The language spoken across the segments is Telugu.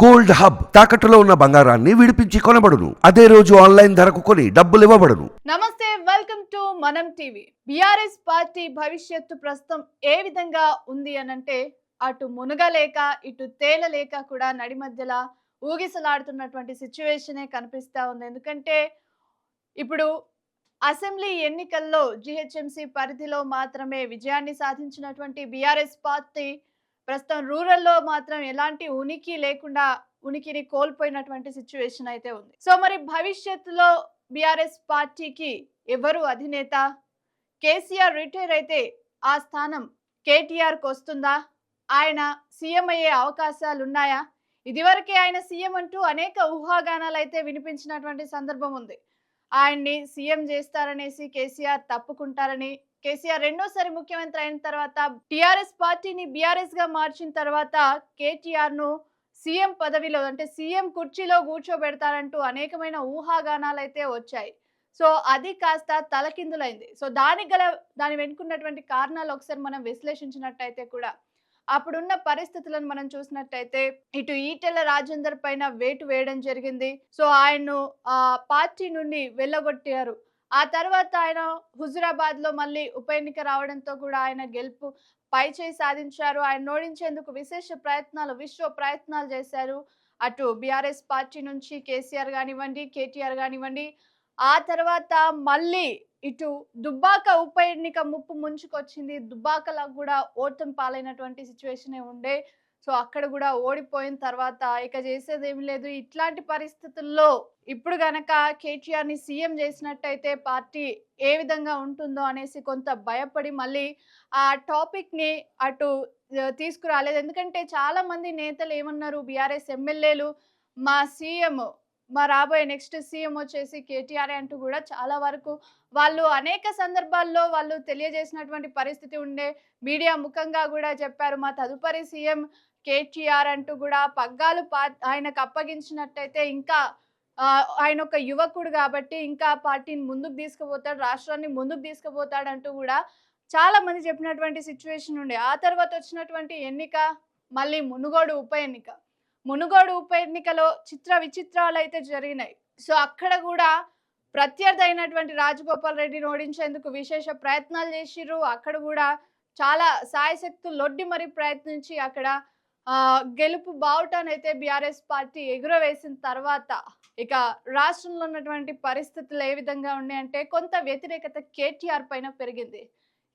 గోల్డ్ హబ్ తాకట్టులో ఉన్న బంగారాన్ని విడిపించి కొనబడును. అదే రోజు ఆన్లైన్ ధరకు కొని డబ్బులు ఇవ్వబడును. నమస్తే welcome to Manam TV. BRS party భవిష్యత్తు ప్రస్తుతం ఏ విధంగా ఉంది అనంటే అటు మునగలేక ఇటు తేలలేక కూడా నడి మధ్యలో ఊగిసలాడుతున్నటువంటి సిచ్యువేషనే కనిపిస్తూ ఉంది. ఎందుకంటే ఇప్పుడు అసెంబ్లీ ఎన్నికల్లో జిహెచ్ఎంసీ పరిధిలో మాత్రమే విజయాన్ని సాధించినటువంటి బీఆర్ఎస్ పార్టీ ప్రస్తుతం రూరల్లో మాత్రం ఎలాంటి ఉనికి లేకుండా ఉనికిని కోల్పోయినటువంటి సిచ్యువేషన్ అయితే ఉంది. సో మరి భవిష్యత్తులో బీఆర్ఎస్ పార్టీకి ఎవరు అధినేత? కేసీఆర్ రిటైర్ అయితే ఆ స్థానం కేటీఆర్కి వస్తుందా? ఆయన సీఎం అయ్యే అవకాశాలు ఉన్నాయా ఇదివరకే ఆయన సీఎం అంటూ అనేక ఊహాగానాలు అయితే వినిపించినటువంటి సందర్భం ఉంది. ఆయన్ని సీఎం చేస్తారనేసి కేసీఆర్ తప్పుకుంటారని కేసీఆర్ రెండోసారి ముఖ్యమంత్రి అయిన తర్వాత టిఆర్ఎస్ పార్టీని బీఆర్ఎస్గా మార్చిన తర్వాత కేటీఆర్ను సీఎం పదవిలో అంటే సీఎం కుర్చీలో కూర్చోబెడతారంటూ అనేకమైన ఊహాగానాలు అయితే వచ్చాయి. సో అది కాస్త తలకిందులైంది. సో దానికి గల దాని వెనుకున్నటువంటి కారణాలు ఒకసారి మనం విశ్లేషించినట్టయితే కూడా అప్పుడున్న పరిస్థితులను మనం చూసినట్టయితే ఇటు ఈటెల రాజేందర్ పైన వేటు వేయడం జరిగింది. సో ఆయన్ను ఆ పార్టీ నుండి వెళ్ళగొట్టారు. ఆ తర్వాత ఆయన హుజురాబాద్లో మళ్ళీ ఉప ఎన్నిక రావడంతో కూడా ఆయన గెలుపు పై చేయి సాధించారు. ఆయన ఓడించేందుకు విశేష ప్రయత్నాలు విశ్వ ప్రయత్నాలు చేశారు. అటు బీఆర్ఎస్ పార్టీ నుంచి కేసీఆర్ కానివ్వండి కేటీఆర్ కానివ్వండి ఆ తర్వాత మళ్ళీ ఇటు దుబ్బాక ఉప ఎన్నిక ముప్పు ముంచుకొచ్చింది. దుబ్బాకలో కూడా ఓటమి పాలైనటువంటి సిచ్యువేషనే ఉండే సో అక్కడ కూడా ఓడిపోయిన తర్వాత ఇక చేసేది ఏమి లేదు. ఇట్లాంటి పరిస్థితుల్లో ఇప్పుడు గనక కేటీఆర్ని సీఎం చేసినట్టయితే పార్టీ ఏ విధంగా ఉంటుందో అనేసి కొంత భయపడి మళ్ళీ ఆ టాపిక్ని అటు తీసుకురాలేదు. ఎందుకంటే చాలా మంది నేతలు ఏమన్నారు? బీఆర్ఎస్ ఎమ్మెల్యేలు మా సీఎం మా రాబోయే నెక్స్ట్ సీఎం వచ్చేసి కేటీఆర్ అంటూ కూడా చాలా వరకు వాళ్ళు అనేక సందర్భాల్లో వాళ్ళు తెలియజేసినటువంటి పరిస్థితి ఉండే మీడియా ముఖంగా కూడా చెప్పారు. మా తదుపరి సీఎం కేటీఆర్ అంటూ కూడా పగ్గాలు పా ఆయనకు అప్పగించినట్టయితే ఇంకా ఆయన ఒక యువకుడు కాబట్టి ఇంకా పార్టీని ముందుకు తీసుకుపోతాడు రాష్ట్రాన్ని ముందుకు తీసుకుపోతాడు అంటూ కూడా చాలా మంది చెప్పినటువంటి సిచ్యువేషన్ ఉండే. ఆ తర్వాత వచ్చినటువంటి ఎన్నిక మళ్ళీ మునుగోడు ఉప ఎన్నిక. మునుగోడు ఉప ఎన్నికలో చిత్ర విచిత్రాలు అయితే జరిగినాయి. సో అక్కడ కూడా ప్రత్యర్థి అయినటువంటి రాజగోపాల్ రెడ్డిని ఓడించేందుకు విశేష ప్రయత్నాలు చేసిర్రు. అక్కడ కూడా చాలా సాయశక్తులు లొడ్డి మరి ప్రయత్నించి అక్కడ గెలుపు బావుటానైతే బీఆర్ఎస్ పార్టీ ఎగురవేసిన తర్వాత ఇక రాష్ట్రంలో ఉన్నటువంటి పరిస్థితులు ఏ విధంగా ఉన్నాయంటే కొంత వ్యతిరేకత కేటీఆర్ పైన పెరిగింది.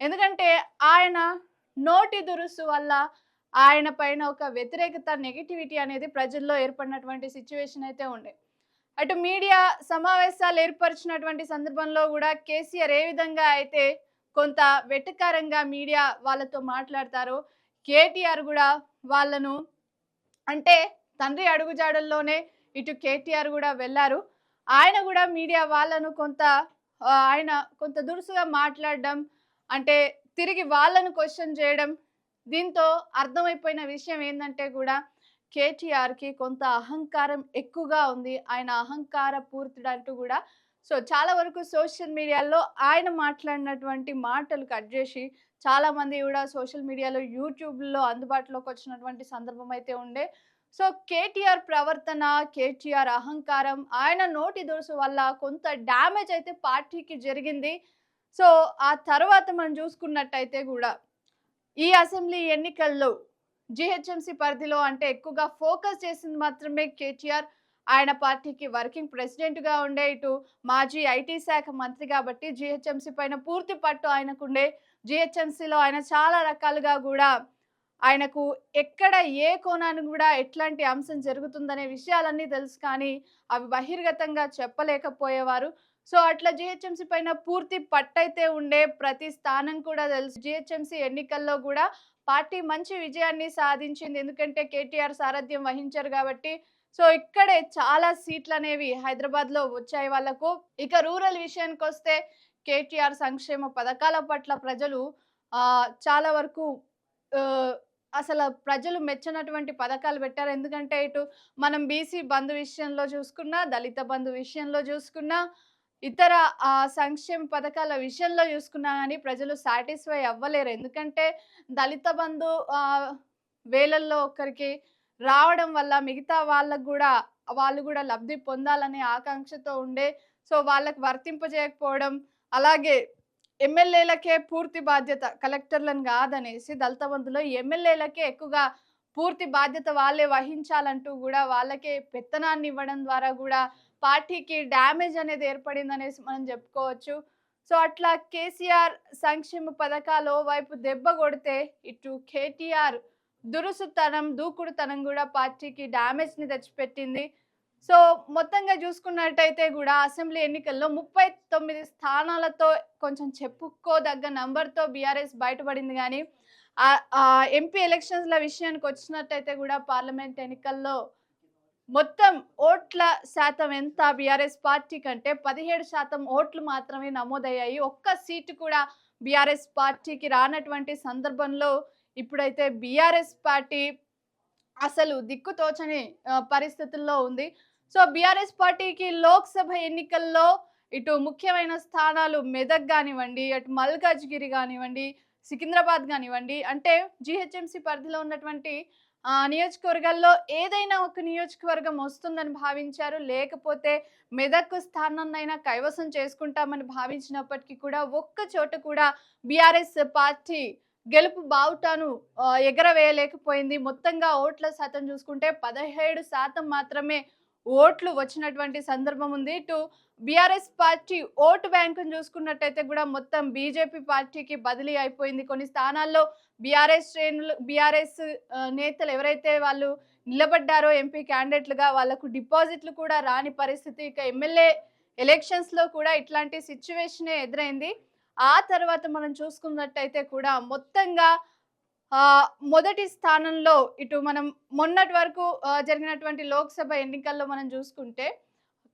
ఎందుకంటే ఆయన నోటి దురుసు వల్ల ఆయన పైన ఒక వ్యతిరేకత నెగిటివిటీ అనేది ప్రజల్లో ఏర్పడినటువంటి సిచ్యువేషన్ అయితే ఉండే. అటు మీడియా సమావేశాలు ఏర్పరిచినటువంటి సందర్భంలో కూడా కేసీఆర్ ఏ విధంగా అయితే కొంత వెటకారంగా మీడియా వాళ్ళతో మాట్లాడతారో కేటీఆర్ కూడా వాళ్ళను అంటే తండ్రి అడుగుజాడల్లోనే ఇటు కేటీఆర్ కూడా వెళ్ళారు. ఆయన కూడా మీడియా వాళ్ళను కొంత ఆయన కొంత దురుసుగా మాట్లాడడం అంటే తిరిగి వాళ్ళను క్వశ్చన్ చేయడం దీంతో అర్థమైపోయిన విషయం ఏంటంటే కూడా కేటీఆర్కి కొంత అహంకారం ఎక్కువగా ఉంది. ఆయన అహంకార పూర్తుడు అంటూ కూడా. సో చాలా వరకు సోషల్ మీడియాలో ఆయన మాట్లాడినటువంటి మాటలు కట్ చేసి చాలా మంది కూడా సోషల్ మీడియాలో యూట్యూబ్లో అందుబాటులోకి వచ్చినటువంటి సందర్భం అయితే ఉండే. సో కేటీఆర్ ప్రవర్తన కేటీఆర్ అహంకారం ఆయన నోటి దోసు వల్ల కొంత డ్యామేజ్ అయితే పార్టీకి జరిగింది. సో ఆ తర్వాత మనం చూసుకున్నట్టయితే కూడా ఈ అసెంబ్లీ ఎన్నికల్లో జిహెచ్ఎంసీ పరిధిలో అంటే ఎక్కువగా ఫోకస్ చేసింది మాత్రమే కేటీఆర్. ఆయన పార్టీకి వర్కింగ్ ప్రెసిడెంట్గా ఉండే ఇటు మాజీ ఐటీ శాఖ మంత్రి కాబట్టి జిహెచ్ఎంసీ పైన పూర్తి పట్టు ఆయనకుండే. జిహెచ్ఎంసీలో ఆయన చాలా రకాలుగా కూడా ఆయనకు ఎక్కడ ఏ కోణాన్ని కూడా ఎట్లాంటి అంశం జరుగుతుందనే విషయాలన్నీ తెలుసు కానీ అవి బహిర్గతంగా చెప్పలేకపోయేవారు. సో అట్లా జిహెచ్ఎంసీ పైన పూర్తి పట్టయితే ఉండే ప్రతి స్థానం కూడా తెలుసు. జిహెచ్ఎంసీ ఎన్నికల్లో కూడా పార్టీ మంచి విజయాన్ని సాధించింది. ఎందుకంటే కేటీఆర్ సారథ్యం వహించారు కాబట్టి. సో ఇక్కడే చాలా సీట్లు అనేవి హైదరాబాద్లో వచ్చాయి వాళ్ళకు. ఇక రూరల్ విషయానికి వస్తే కేటీఆర్ సంక్షేమ పథకాల పట్ల ప్రజలు చాలా వరకు అసలు ప్రజలు మెచ్చనటువంటి పథకాలు పెట్టారు. ఎందుకంటే ఇటు మనం బీసీ బంధు విషయంలో చూసుకున్నా దళిత బంధు విషయంలో చూసుకున్నా ఇతర సంక్షేమ పథకాల విషయంలో చూసుకున్నా కానీ ప్రజలు సాటిస్ఫై అవ్వలేరు. ఎందుకంటే దళిత బంధు వేలల్లో ఒకరికి రావడం వల్ల మిగతా వాళ్ళకు కూడా వాళ్ళు కూడా లబ్ధి పొందాలనే ఆకాంక్షతో ఉండే సో వాళ్ళకు వర్తింపజేయకపోవడం అలాగే ఎమ్మెల్యేలకే పూర్తి బాధ్యత కలెక్టర్లను కాదనేసి దళిత బంధులో ఎమ్మెల్యేలకే ఎక్కువగా పూర్తి బాధ్యత వాళ్ళే వహించాలంటూ కూడా వాళ్ళకే పెత్తనాన్ని ఇవ్వడం ద్వారా కూడా పార్టీకి డ్యామేజ్ అనేది ఏర్పడింది అనేసి మనం చెప్పుకోవచ్చు. సో అట్లా కేసీఆర్ సంక్షేమ పథకాలు వైపు దెబ్బ కొడితే ఇటు కేటీఆర్ దురుసుతనం దూకుడుతనం కూడా పార్టీకి డ్యామేజ్ని తెచ్చిపెట్టింది. సో మొత్తంగా చూసుకున్నట్టయితే కూడా అసెంబ్లీ ఎన్నికల్లో ముప్పై తొమ్మిది స్థానాలతో కొంచెం చెప్పుకోదగ్గ నంబర్తో బీఆర్ఎస్ బయటపడింది కానీ ఎంపీ ఎలక్షన్స్ల విషయానికి వచ్చినట్టయితే కూడా పార్లమెంట్ ఎన్నికల్లో మొత్తం ఓట్ల శాతం ఎంత? బీఆర్ఎస్ పార్టీ కంటే పదిహేడు శాతం ఓట్లు మాత్రమే నమోదయ్యాయి. ఒక్క సీటు కూడా బీఆర్ఎస్ పార్టీకి రానటువంటి సందర్భంలో ఇప్పుడైతే బీఆర్ఎస్ పార్టీ అసలు దిక్కుతోచని పరిస్థితుల్లో ఉంది. సో బీఆర్ఎస్ పార్టీకి లోక్సభ ఎన్నికల్లో ఇటు ముఖ్యమైన స్థానాలు మెదక్ కానివ్వండి అటు మల్కాజ్గిరి కానివ్వండి సికింద్రాబాద్ కానివ్వండి అంటే జిహెచ్ఎంసి పరిధిలో ఉన్నటువంటి నియోజకవర్గాల్లో ఏదైనా ఒక నియోజకవర్గం వస్తుందని భావించారు. లేకపోతే మెదక్కు స్థానాన్నైనా కైవసం చేసుకుంటామని భావించినప్పటికీ కూడా ఒక్క చోట కూడా బీఆర్ఎస్ పార్టీ గెలుపు బావుటాను ఎగరవేయలేకపోయింది. మొత్తంగా ఓట్ల శాతం చూసుకుంటే పదిహేడు శాతం మాత్రమే ఓట్లు వచ్చినటువంటి సందర్భం ఉంది. ఇటు బీఆర్ఎస్ పార్టీ ఓటు బ్యాంకును చూసుకున్నట్టయితే కూడా మొత్తం బీజేపీ పార్టీకి బదిలీ అయిపోయింది. కొన్ని స్థానాల్లో బీఆర్ఎస్ శ్రేణులు బీఆర్ఎస్ నేతలు ఎవరైతే వాళ్ళు నిలబడ్డారో ఎంపీ క్యాండిడేట్లుగా వాళ్ళకు డిపాజిట్లు కూడా రాని పరిస్థితి. ఇక ఎమ్మెల్యే ఎలక్షన్స్లో కూడా ఇట్లాంటి సిచ్యువేషనే ఎదురైంది. ఆ తర్వాత మనం చూసుకున్నట్టయితే కూడా మొత్తంగా మొదటి స్థానంలో ఇటు మనం మొన్నటి వరకు జరిగినటువంటి లోక్సభ ఎన్నికల్లో మనం చూసుకుంటే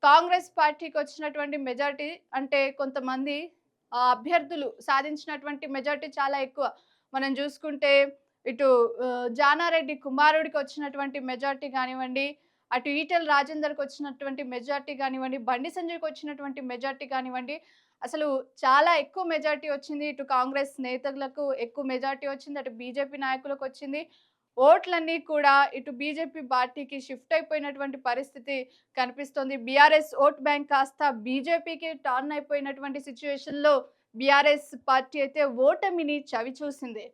కాంగ్రెస్ పార్టీకి వచ్చినటువంటి మెజార్టీ అంటే కొంతమంది అభ్యర్థులు సాధించినటువంటి మెజార్టీ చాలా ఎక్కువ. మనం చూసుకుంటే ఇటు జానారెడ్డి కుమారుడికి వచ్చినటువంటి మెజార్టీ కానివ్వండి అటు ఈటెల రాజేందర్కి వచ్చినటువంటి మెజార్టీ కానివ్వండి బండి సంజయ్కి వచ్చినటువంటి మెజార్టీ కానివ్వండి అసలు చాలా ఎక్కువ మెజార్టీ వచ్చింది ఇటు కాంగ్రెస్ నేతలకు ఎక్కువ మెజార్టీ వచ్చింది అటు బీజేపీ నాయకులకు వచ్చింది. ఓట్లన్నీ కూడా ఇటు బీజేపీ పార్టీకి షిఫ్ట్ అయిపోయినటువంటి పరిస్థితి కనిపిస్తోంది. బీఆర్ఎస్ ఓట్ బ్యాంక్ కాస్త బీజేపీకి టర్న్ అయిపోయినటువంటి సిచ్యువేషన్లో బీఆర్ఎస్ పార్టీ అయితే ఓటమిని చవి చూసింది.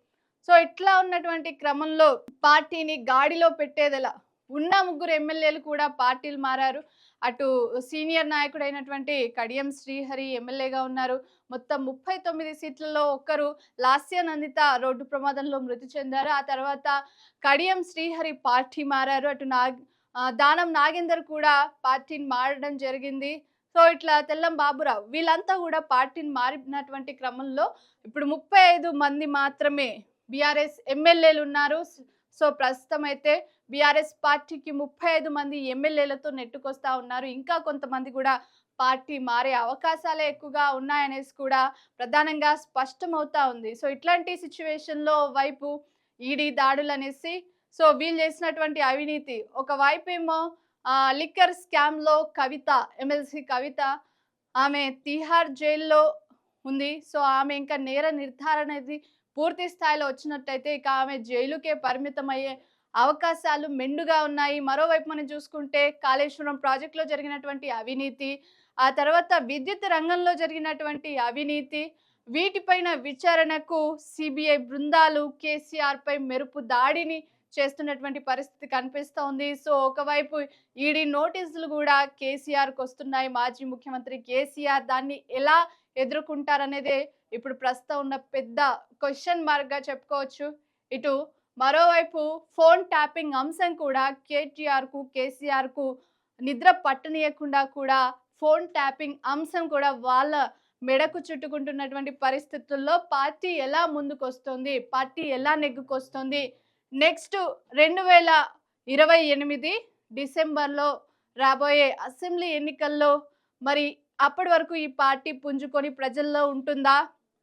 సో ఇట్లా ఉన్నటువంటి క్రమంలో పార్టీని గాడిలో పెట్టేదెలా ఉన్న ముగ్గురు ఎమ్మెల్యేలు కూడా పార్టీలు మారారు. అటు సీనియర్ నాయకుడైనటువంటి కడియం శ్రీహరి ఎమ్మెల్యేగా ఉన్నారు. మొత్తం ముప్పై తొమ్మిది సీట్లలో ఒక్కరు లాస్య నందిత రోడ్డు ప్రమాదంలో మృతి చెందారు. ఆ తర్వాత కడియం శ్రీహరి పార్టీ మారారు. అటు నాగ్ దానం నాగేందర్ కూడా పార్టీని మారడం జరిగింది. సో ఇట్లా తెల్లం బాబురావు వీళ్ళంతా కూడా పార్టీని మారినటువంటి క్రమంలో ఇప్పుడు ముప్పై ఐదు మంది మాత్రమే బీఆర్ఎస్ ఎమ్మెల్యేలు ఉన్నారు. సో ప్రస్తుతం అయితే బీఆర్ఎస్ పార్టీకి ముప్పై ఐదు మంది ఎమ్మెల్యేలతో నెట్టుకొస్తా ఉన్నారు. ఇంకా కొంతమంది కూడా పార్టీ మారే అవకాశాలే ఎక్కువగా ఉన్నాయనేసి కూడా ప్రధానంగా స్పష్టమవుతా ఉంది. సో ఇట్లాంటి సిచ్యువేషన్లో వైపు ఈడీ దాడులు అనేసి సో వీళ్ళు చేసినటువంటి అవినీతి. ఒకవైపు ఏమో లిక్కర్ స్కామ్లో కవిత ఎమ్మెల్సీ కవిత ఆమె తిహార్ జైల్లో ఉంది. సో ఆమె ఇంకా నేర నిర్ధారణ అనేది పూర్తి స్థాయిలో వచ్చినట్టయితే ఇక ఆమె జైలుకే పరిమితమయ్యే అవకాశాలు మెండుగా ఉన్నాయి. మరోవైపు మనం చూసుకుంటే కాళేశ్వరం ప్రాజెక్టులో జరిగినటువంటి అవినీతి ఆ తర్వాత విద్యుత్ రంగంలో జరిగినటువంటి అవినీతి వీటిపైన విచారణకు సిబిఐ బృందాలు కేసీఆర్పై మెరుపు దాడిని చేస్తున్నటువంటి పరిస్థితి కనిపిస్తోంది. సో ఒకవైపు ఈడీ నోటీసులు కూడా కేసీఆర్కి వస్తున్నాయి. మాజీ ముఖ్యమంత్రి కేసీఆర్ దాన్ని ఎలా ఎదుర్కొంటారనేదే ఇప్పుడు ప్రస్తుతం ఉన్న పెద్ద క్వశ్చన్ మార్క్గా చెప్పుకోవచ్చు. ఇటు మరోవైపు ఫోన్ ట్యాపింగ్ అంశం కూడా కేటీఆర్కు కేసీఆర్కు నిద్ర పట్టనీయకుండా కూడా ఫోన్ ట్యాపింగ్ అంశం కూడా వాళ్ళ మెడకు చుట్టుకుంటున్నటువంటి పరిస్థితుల్లో పార్టీ ఎలా ముందుకొస్తుంది పార్టీ ఎలా నెగ్గుకొస్తుంది? నెక్స్ట్ రెండు వేల ఇరవై ఎనిమిది డిసెంబర్లో రాబోయే అసెంబ్లీ ఎన్నికల్లో మరి అప్పటి వరకు ఈ పార్టీ పుంజుకొని ప్రజల్లో ఉంటుందా?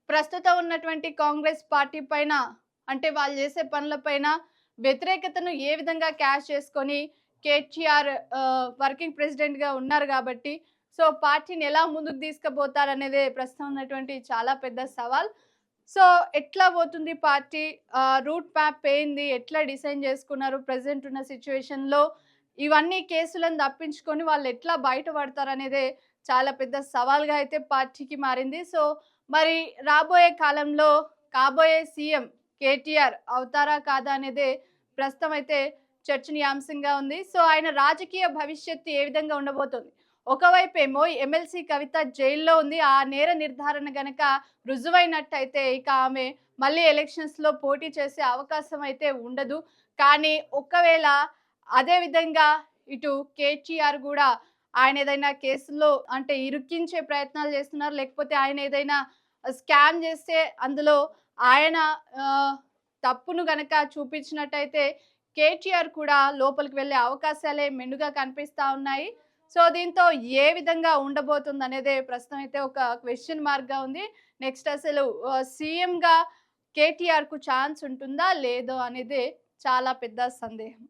ప్రస్తుతం ఉన్నటువంటి కాంగ్రెస్ పార్టీ పైన అంటే వాళ్ళు చేసే పనులపైన వ్యతిరేకతను ఏ విధంగా క్యాష్ చేసుకొని కేటీఆర్ వర్కింగ్ ప్రెసిడెంట్గా ఉన్నారు కాబట్టి సో పార్టీని ఎలా ముందుకు తీసుకుపోతారనేదే ప్రస్తుతం ఉన్నటువంటి చాలా పెద్ద సవాల్. సో ఎట్లా పోతుంది పార్టీ? రూట్ మ్యాప్ ఏంది? ఎట్లా డిసైన్ చేసుకున్నారు? ప్రజెంట్ ఉన్న సిచ్యువేషన్లో ఇవన్నీ కేసులను తప్పించుకొని వాళ్ళు ఎట్లా బయటపడతారు అనేదే చాలా పెద్ద సవాల్గా అయితే పార్టీకి మారింది. సో మరి రాబోయే కాలంలో కాబోయే సీఎం కేటీఆర్ అవుతారా కాదా అనేది ప్రస్తుతం అయితే చర్చనీయాంశంగా ఉంది. సో ఆయన రాజకీయ భవిష్యత్తు ఏ విధంగా ఉండబోతోంది? ఒకవైపేమో ఏమో ఎమ్మెల్సీ కవిత జైల్లో ఉంది. ఆ నేర నిర్ధారణ గనక రుజువైనట్టయితే ఇక ఆమె మళ్ళీ ఎలక్షన్స్లో పోటీ చేసే అవకాశం అయితే ఉండదు. కానీ ఒకవేళ అదే విధంగా ఇటు కేటీఆర్ కూడా ఆయన ఏదైనా కేసుల్లో అంటే ఇరుక్కించే ప్రయత్నాలు చేస్తున్నారు. లేకపోతే ఆయన ఏదైనా స్కామ్ చేస్తే అందులో ఆయన తప్పును గనక చూపించినట్టయితే కేటీఆర్ కూడా లోపలికి వెళ్ళే అవకాశాలే మెండుగా కనిపిస్తూ ఉన్నాయి. సో దీంతో ఏ విధంగా ఉండబోతుంది అనేది ప్రస్తుతం అయితే ఒక క్వశ్చన్ మార్క్గా ఉంది. నెక్స్ట్ అసలు సీఎంగా కేటీఆర్కు ఛాన్స్ ఉంటుందా లేదో అనేది చాలా పెద్ద సందేహం.